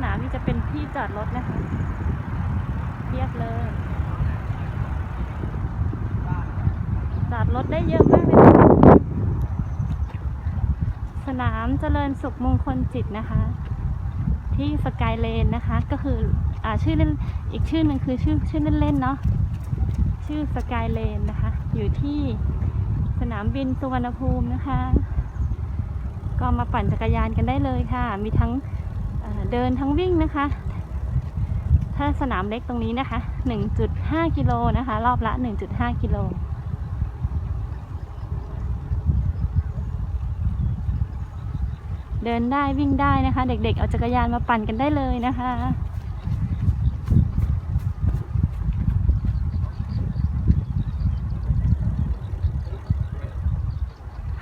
สนามนี่จะเป็นที่จอดรถนะคะเรียบเลย จอดรถได้เยอะมากเลยสนามเจริญสุขมงคลจิตนะคะ ที่สกายเลนนะคะ ก็คืออ่าชื่อเล่นอีกชื่อหนึ่งคือชื่อชื่อเล่นๆเนาะชื่อสกายเลนนะคะ อยู่ที่สนามบินสุวรรณภูมินะคะ ก็มาปั่นจักรยานกันได้เลยค่ะ มีทั้ง เดินทั้งวิ่งนะคะ ถ้าสนามเล็กตรงนี้นะคะ 1.5 กิโลนะคะ รอบละ 1.5 กิโลเดินได้วิ่งได้นะคะ เด็กๆ เอาจักรยานมาปั่นกันได้เลยนะคะ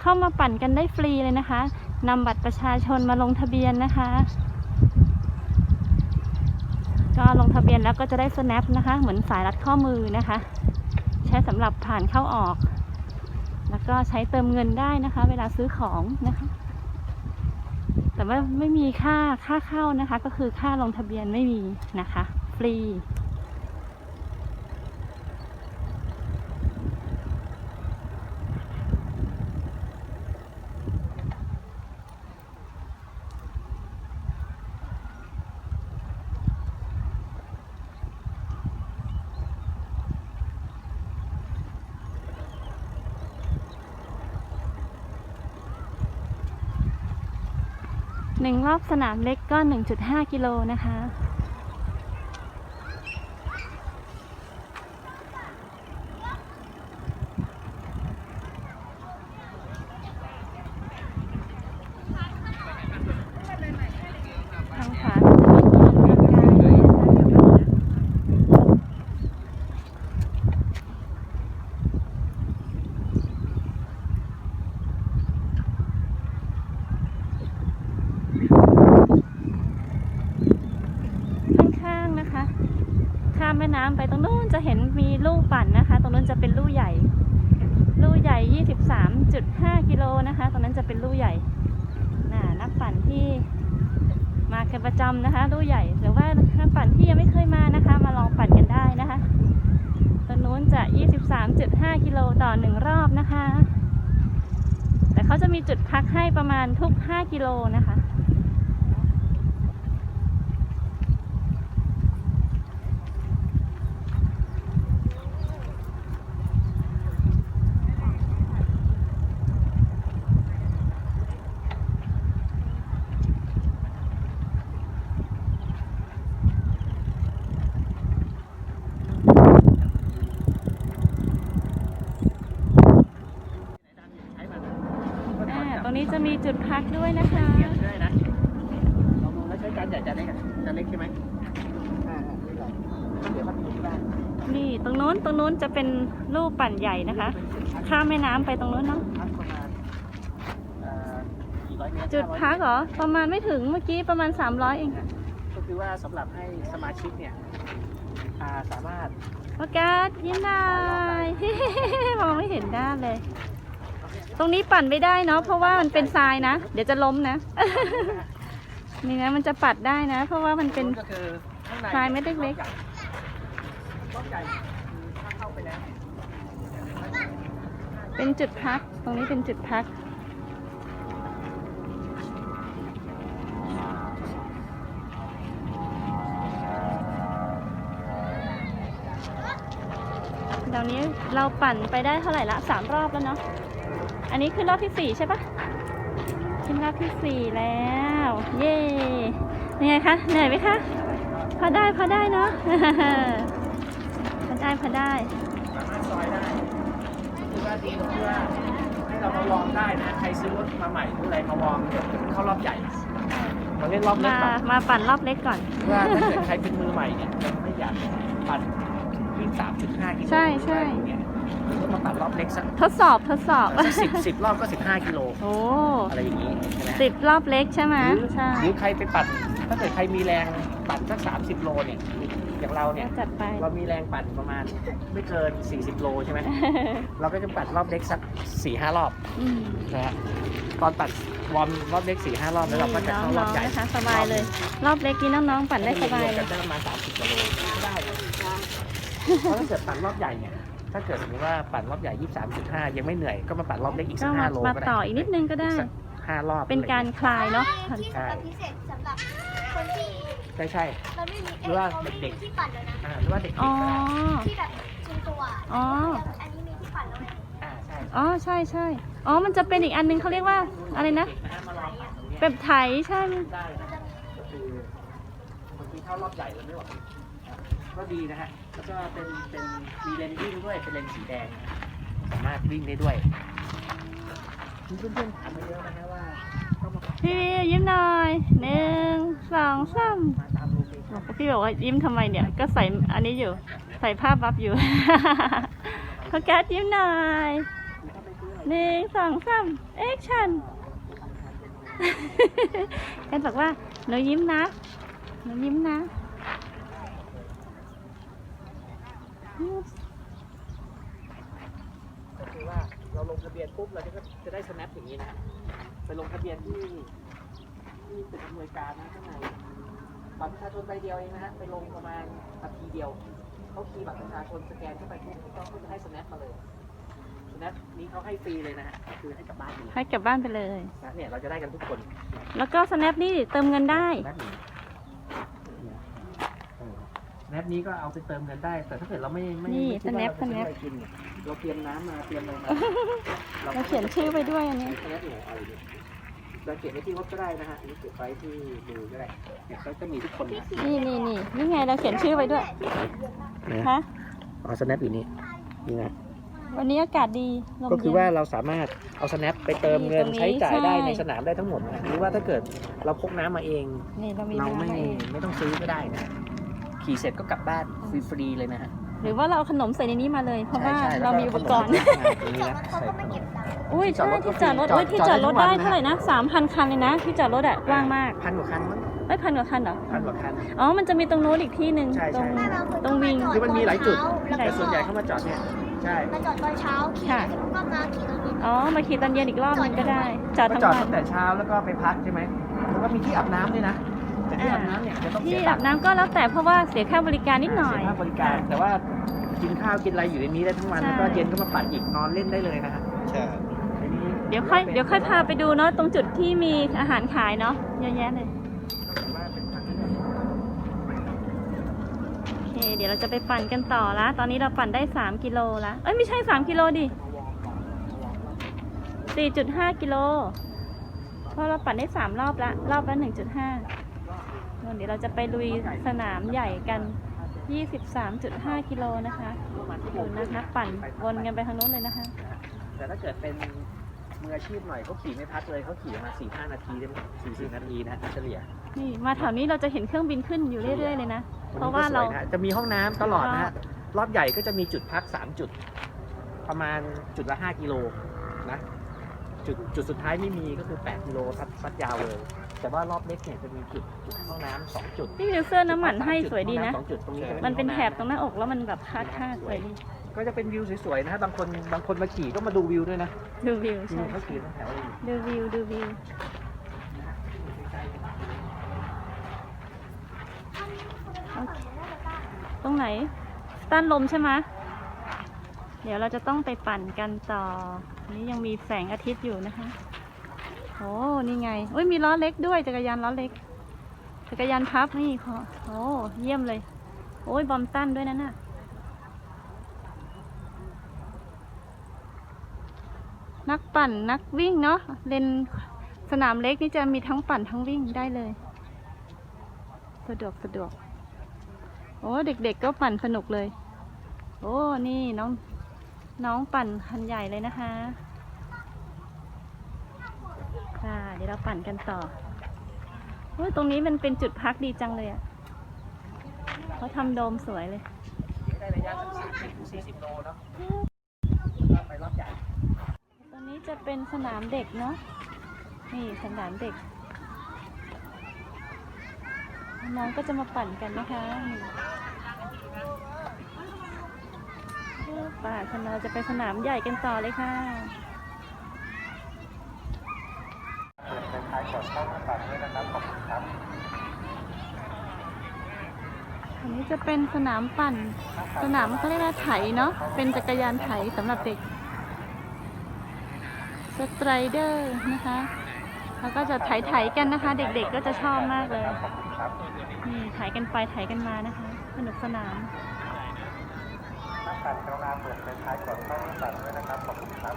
เข้ามาปั่นกันได้ฟรีเลยนะคะนำบัตรประชาชนมาลงทะเบียนนะคะ ก็ลงทะเบียนแล้วก็จะได้ snap นะคะ เหมือนสายรัดข้อมือนะคะ ใช้สำหรับผ่านเข้าออก แล้วก็ใช้เติมเงินได้นะคะ เวลาซื้อของนะคะ แต่ว่าไม่มีค่าค่าเข้านะคะ ก็คือค่าลงทะเบียนไม่มีนะคะ ฟรี หนึ่งรอบสนามเล็กก็ 1.5 กิโลนะคะ ทางขวาก็จะมีตู้ออกกำลังกายด้วยนะคะข้างๆนะคะ ข้ามแม่น้ำไปตรงนู้นจะเห็นมีลู่ปั่นนะคะ ตรงนู้นจะเป็นลู่ใหญ่ ลู่ใหญ่ 23.5 กิโล นะคะตอนนั้นจะเป็นลู่ใหญ่น่ะนักปั่นที่มากันประจำนะคะลู่ใหญ่หรือว่านักปั่นที่ยังไม่เคยมานะคะ มาลองปั่นกันได้นะคะตอนนู้นจะ 23.5 กิโลต่อหนึ่งรอบนะคะ แต่เขาจะมีจุดพักให้ประมาณทุก 5 กิโลนะคะ รงนี้จะมีจุดพักด้วยนะคะได้นะลองดูแล้วใช้การใหญ่จานเล็กอะจานเล็กใช่ไหมอ่าๆนี่แหละเดี๋ยวเขาดูที่บ้านนี่ตรงนู้นตรงนู้นจะเป็นลูกปั่นใหญ่นะคะ ข้ามแม่น้ำไปตรงนู้นเนาะ พักประมาณเอ่อกี่ร้อยเมตรจุด500พักเหรอ ประมาณไม่ถึงเมื่อกี้ประมาณ 300 เองก็คือว่าสำหรับให้สมาชิกเนี่ยอ่าสามารถ โอกาสยิ้มได้ มองไม่เห็นด้านเลย ตรงนี้ปั่นไม่ได้เนาะเพราะว่ามันเป็นทรายนะ เดี๋ยวจะล้มนะ นี่นะมันจะปัดได้นะ เพราะว่ามันเป็นก็คือข้างในทรายเม็ดเล็กรอบใหญ่คือถ้าเข้าไปแล้วเนี่ยเป็นจุดพัก ตรงนี้เป็นจุดพัก เดี๋ยวนี้เราปั่นไปได้เท่าไหร่ละสามรอบแล้วเนาะ อันนี้คือรอบที่สี่ใช่ปะขึ้นรอบที่สี่แล้ว เย่ยังไงคะ เหนื่อยไหมคะ พอได้พอได้เนาะ พอได้พอได้สามารถซอยได้คือว่าดีตรงที่ว่าให้เรามาวอร์มได้นะ ใครซื้อรถมาใหม่หรืออะไรมาวอร์มเดี๋ยวเข้ารอบใหญ่มาเล่นรอบเล็กมาก่อนมาปั่นรอบเล็กก่อนว่าถ้าเกิดใครเป็นมือใหม่เนี่ยยังไม่อยากปั่นวิ่ง3.5กิโลใช่ใช่ อะไรอย่างเงี้ยก็มาปั่นรอบเล็กสักทดสอบทดสอบสักสิบสิบรอบก็15กิโลโอ้อะไรอย่างนี้ใช่ไหมสิบรอบเล็กใช่ไหมหรือใช่หรือใครไปปั่นถ้าเกิดใครมีแรงปั่นสัก30โลเนี่ยอย่างเราเนี่ยก็จัดไปเรามีแรงปั่นประมาณไม่เกิน 40 โลใช่ไหมเราก็จะปั่นรอบเล็กสัก4-5รอบอืมนะฮะตอนปั่นวอร์มรอบเล็กสี่ห้ารอบแล้วเราก็จะน้เข้ารออบงใหญ่ๆนะคะสบายเลย รอบเล็กนี้น้องๆ ปั่นได้สบายรวมเลกัยนได้ประมาณสามสิบกิโลก็ได้เลยเพราะถ้าเกิดปั่นรอบใหญ่เนี่ย ถ้าเกิดสมมติว่าปั่นรอบใหญ่ยี่สามจุดห้ายังไม่เหนื่อยก็มาปั่นรอบเล็กอีกก็สักมาห้าโลมาก็ได้ต่ออีกนิดนึงก็ได้ สักห้ารอบเป็นการคลายเนาะ ที่สำหรับพิเศษสำหรับคนที่ใช่ใช่มันไม่มีหรือว่าเขาไม่มีเด็กที่ปั่นแล้วนะ อ่าหรือว่าเด็กๆอ๋อ ก็ได้ที่แบบชุมตัวอ๋อ อันนี้มีที่ปั่นแล้วไงอ่าใช่อ๋อ ใช่ใช่อ๋อ มันจะเป็นอีกอันนึงเขาเรียกว่าอะไรนะเด็กนะฮะมาลองปั่นตรงเนี้ยแบบไถใช่ ได้นะก็คือบางทีเข้ารอบใหญ่แล้วไม่ไหวก็ดีนะฮะ แล้วก็เป็นเป็นมีเลนวิ่งด้วยเป็นเลนสีแดงนะสามารถวิ่งได้ด้วยมีเพื่อนๆถามมาเยอะนะว่าเข้ามาพี่วิวยิ้มหน่อยหนึ่งสองสามมาตามโลเคชั่นพี่บอกว่ายิ้มทำไมเนี่ย ก็ใส่อันนี้อยู่ ใส่ผ้าบัฟอยู่ เขาแก๊สยิ้มหน่อยหนึ่งสองสามแอคชั่นแอนบอกว่าหนูยิ้มนะหนูยิ้มนะ ก็คือว่าเราลงทะเบียนปุ๊บเราจะก็จะได้ snap อย่างนี้นะไปลงทะเบียนที่ที่ตึกอำนวยการนะข้างในบัตรประชาชนใบเดียวเองนะฮะไปลงประมาณนาทีเดียวเขาคีย์บัตรประชาชนสแกนเข้าไปปุ๊บเขาก็จะให้ snap มาเลย snap นี้เขาให้ฟรีเลยนะฮะคือให้กลับบ้านเลยให้กลับบ้านไปเลยนะเนี่ยเราจะได้กันทุกคนแล้วก็ snap นี่เติมเงินได้ snap นี้เนี่ยเอ อ snap นี้ก็เอาไปเติมเงินได้ แต่ถ้าเกิดเราไม่ไม่นี่ไม่คิดว่า snap เราจะซื้อ snap อะไรกินเนี่ยเราเตรียมน้ำมาเตรียมอะไรมาเราเขียนชื่อไปด้วยอันนี้ใช้ snap อยู่อะไรเนี่ยเราเก็บไว้ที่รถก็ได้นะฮะหรือเก็บไว้ที่มือก็ได้เนี่ยเขาจะมีทุกคนนะนี่นี่นี่นี่ไงเราเขียนชื่อไปด้วยฮะอ๋อ snap อยู่นี่นี่นะ วันนี้อากาศดีลมก็คือเย็นว่าเราสามารถเอา snap ไปเติมเงินตรงนี้ใช้จ่ายได้ใช่ ในสนามได้ทั้งหมดนะหรือว่าถ้าเกิดเราพกน้ำมาเอง นี่เรามีเราน้ำไม่มาเองไม่ต้องซื้อก็ได้นะ ขี่เสร็จก็กลับบ้านฟรีๆเลยนะฮะ หรือว่าเราเอาขนมใส่ในนี้มาเลย เพราะว่าใช่ใช่เรามีอุปกรณ์ แล้วขนมตรงนี้จอดนะรถเขาใส่ก็ขไม่นเก็มบตังค์อุ้ยจอใช่ดรถก็ที่จอดรถจอดอุ้ยที่จอดรถจอดได้ได้ทุกวันนะเท่าไหร่นะสามพันคันเลยนะ ที่จอดรถอะกว้างมากพันกว่าคันมั้งเอ้ยพันกว่าคันเหรอ พันกว่าคัน อ๋อ มันจะมีตรงนู้นอีกที่หนึ่งใช่ตรง ใช่ตรงวิงคือมันมีหลายจุด แล้วแต่ก็ส่วนใหญ่เข้ามาจอดเนี่ย ใช่ มาจอดตอนเช้าขี่ค่ะแล้วก็มาขี่ตอนเย็น อ๋อ มาขี่ตอนเย็นอีกรอบนึงก็ได้จอดก็ทั้งจอดวัตั้นงแต่เช้าแล้วก็ไปพักใช่ไหมแล้วก็มีที่อาบน้ำด้วยนะแต่ ที่อาบน้ำเนี่ยจะต้องเสีที่ยตัอางบค์น้ำก็แล้วแต่เพราะว่าเสียค่าบริการนิดหน่อย เสียค่าบริการ แต่ว่ากินข้าวกินอะไรอยู่ในนี้ได้ทั้งวันใช่ แล้วก็เย็นก็มาปั่นอีกนอนเล่นได้เลยนะฮะใช่อันนี้เดี๋ยวค่อยเดี๋ยวค่อยพาไปดูเนาะตรงจุดที่มีอาหารขายเนาะเยอะแยะเลยก็ถือว่าเป็นทางที่ดีโอเคเดี๋ยวเราจะไปปั่นกันต่อละตอนนี้เราปั่นได้ 3 กิโลละเอ้ยไม่ใช่ 3 กิโลดิ 4.5 กิโลเพราะเราปั่นได้ 3 รอบละรอบละ1.5 เดี๋ยวเราจะไปลุยสนามใหญ่กัน 23.5 กิโลนะคะดูนะคะปั่นวนกันไปทางนู้นเลยนะคะ แต่ถ้าเกิดเป็นมืออาชีพหน่อยเขาขี่ไม่พักเลยเขาขี่มาสี่ห้านาทีได้มั้งสี่สิบนาทีนะฮะเฉลี่ยนี่มาแถวนี้เราจะเห็นเครื่องบินขึ้นอยู่เรื่อยๆเลยนะ เพราะว่าวันเรานี้ก็สยนะฮะจะมีห้องน้ำตลอดนะฮะรอบใหญ่ก็จะมีจุดพักสามจุด ประมาณจุดละห้ากิโลนะจุดจุดสุดท้ายไม่มีก็คือแปดกิโลซัดซัดยาวเลย แต่ว่ารอบเล็กเนี่ยจะมีจุดจุดห้องน้ำสองจุดพี่วิวเสื้อน้ำหมันให้สวยดีนะห้องำสองจุดตรงนี้จะมันเป็นห้องแถบตรงหำน้าอกแล้วมันแบบคาดคาดสวยดีก็จะเป็นวิวสวยๆนะฮะบางคนบางคนมาขี่ก็มาดูวิวด้วยนะดูวิววิใช่วเขาขี่ทั้งแถวเลย ดูวิวดูวิวโอเคตรงไหนต้านลมใช่ไหมเดี๋ยวเราจะต้องไปปั่นกันต่อ นี่ยังมีแสงอาทิตย์อยู่นะคะ โอ้นี่ไงโอ้ยมีล้อเล็กด้วยจักรยานล้อเล็ก จักรยานพับนี่ขอโอ้เยี่ยมเลย โอ้ยบอมตันด้วยนั่นน่ะนักปั่นนักวิ่งเนาะเลนสนามเล็กนี่จะมีทั้งปั่นทั้งวิ่งได้เลย สะดวกสะดวก โอ้เด็กๆก็ปั่นสนุกเลย โอ้นี่น้องน้องปั่นคันใหญ่เลยนะคะ ค่ะ เดี๋ยวเราปั่นกันต่อโอ้ยตรงนี้มันเป็นจุดพักดีจังเลยอะ่ะเขาทำโดมสวยเลยได้ระยะสักสามสิบถึงสี่สิบโลเนาะก็ไปรอบใหญ่ตรงนี้จะเป็นสนามเด็กเนาะนี่สนามเด็กน้องก็จะมาปั่นกันนะคะนี่ป่าคันเราจะไปสนามใหญ่กันต่อเลยค่ะ ก่อนเข้าหน้าปัดด้วยนะครับขอบคุณครับอันนี้จะเป็นสนามปั่น สนามเขาเรียกว่าไถเนาะ เป็นจักรยานไถสำหรับเด็ก สไตรเดอร์นะคะเขาก็จะไถไถๆกันนะคะ เด็กๆก็จะชอบมากเลยขอบคุณครับนี่ไถกันไปไถกันมานะคะ สนุกสนานหน้าปัดกรุณาเปิดไฟท้ายก่อนเข้าหน้าปัดด้วยนะครับขอบคุณครับ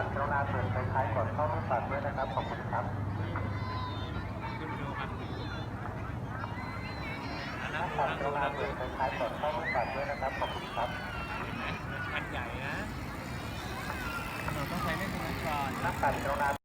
ขับกรุณาเปิดไฟท้ายก่อนเข้าหน้าปัดด้วยนะครับ ขอบคุณครับหน้าปัดกรุณาเปิดไฟท้ายก่อนเข้าหน้าปัดด้วยนะครับ ขอบคุณครับคันใหญ่นะ เราต้องใช้เล่นตรงนั้นก่อนหน้าปัดกรุณา